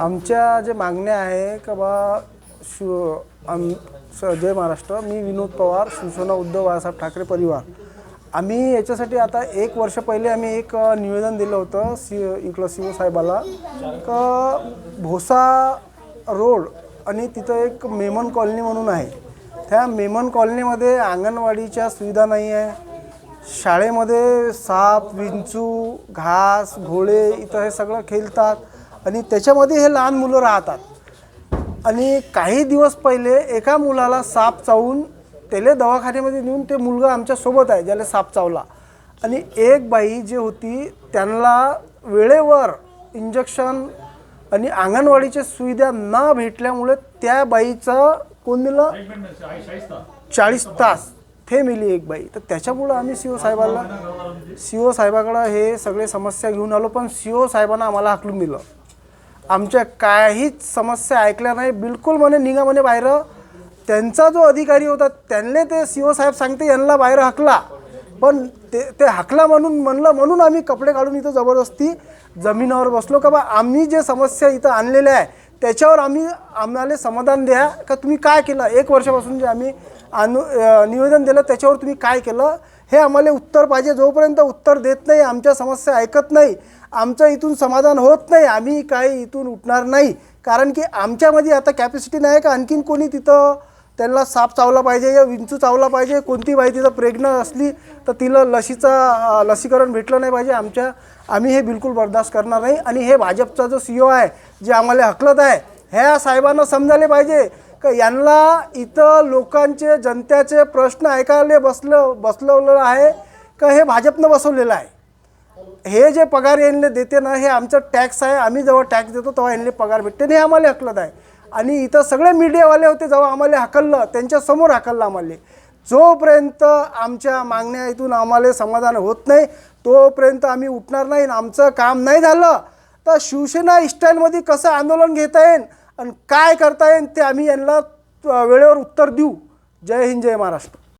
आमच्या जे मागण्या आहे का बा शिव आम स- जय महाराष्ट्र मी विनोद पवार शिवसेना उद्धव बाळासाहेब ठाकरे परिवार. आम्ही याच्यासाठी आता एक वर्ष पहिले आम्ही एक निवेदन दिलं होतं सी इकडं शिवसाहेबाला का भोसा रोड आणि तिथं एक मेमन कॉलनी म्हणून आहे. त्या मेमन कॉलनीमध्ये अंगणवाडीच्या सुविधा नाही आहे. शाळेमध्ये साप विंचू घास घोडे इथं हे सगळं खेळतात. आणि त्याच्यामध्ये हे लहान मुलं राहतात. आणि काही दिवस पहिले एका मुलाला साप चावून त्याला दवाखान्यामध्ये नेऊन ते मुलगा आमच्यासोबत आहे ज्याला साप चावला. आणि एक बाई जी होती त्यांना वेळेवर इंजेक्शन आणि अंगणवाडीच्या सुविधा न भेटल्यामुळे त्या बाईचं कोण दिलं चाळीस तास थे मिली एक बाई. तर त्याच्यामुळं आम्ही सी ओ साहेबाला सी ओ साहेबाकडं हे सगळे समस्या घेऊन आलो पण सी ओ साहेबांना आम्हाला हाकलून दिलं. आमच्या काहीच समस्या ऐकल्या नाही. बिलकुल म्हणे निघा म्हणे बाहेर. त्यांचा जो अधिकारी होता त्यांनी ते सी ओ साहेब सांगते यांना बाहेर हाकला. पण ते ते हाकला म्हणून म्हणलं म्हणून आम्ही कपडे काढून इथं जबरदस्ती जमिनावर बसलो. का बा आम्ही जे समस्या इथं आणलेल्या आहे त्याच्यावर आम्ही आम्हाला समाधान द्या. का तुम्ही काय केलं? एक वर्षापासून जे आम्ही अनु निवेदन दिलं त्याच्यावर तुम्ही काय केलं? हे आम्हाला उत्तर पाहिजे. जोपर्यंत उत्तर देत नाही आमच्या समस्या ऐकत नाही आमचं इथून समाधान होत नाही आम्ही काही इथून उठणार नाही. कारण की आमच्यामध्ये आता कॅपॅसिटी नाही का? आणखीन कोणी तिथं त्यांना साप चावला पाहिजे या विंचू चावला पाहिजे कोणती बाई तिथं प्रेग्नंट असली तर तिला लसीचा लसीकरण भेटलं नाही पाहिजे. आमच्या आम्ही हे बिलकुल बर्दाश्त करणार नाही. आणि हे भाजपचा जो सी ओ आहे जे आम्हाला हकलत आहे ह्या साहेबांना समजायला पाहिजे का यांना इथं लोकांचे जनतेचे प्रश्न ऐकायला बसलं बसलवलेलं आहे का हे भाजपनं बसवलेलं आहे? हे जे पगार यांना देते ना हे आमचं टॅक्स आहे. आम्ही जेव्हा टॅक्स देतो तेव्हा यांना पगार भेटते आणि हे आम्हाला हकलत आहे. आणि इथं सगळे मीडियावाले होते जेव्हा आम्हाला हकललं त्यांच्यासमोर हकललं आम्हाला. जोपर्यंत आमच्या मागण्या इथून आम्हाला समाधान होत नाही तोपर्यंत आम्ही उठणार नाही आणि आमचं काम नाही झालं तर शिवसेना स्टाईलमध्ये कसं आंदोलन घेता येईल आणि काय करता येईल ते आम्ही यांना वेळेवर उत्तर देऊ. जय हिंद जय महाराष्ट्र.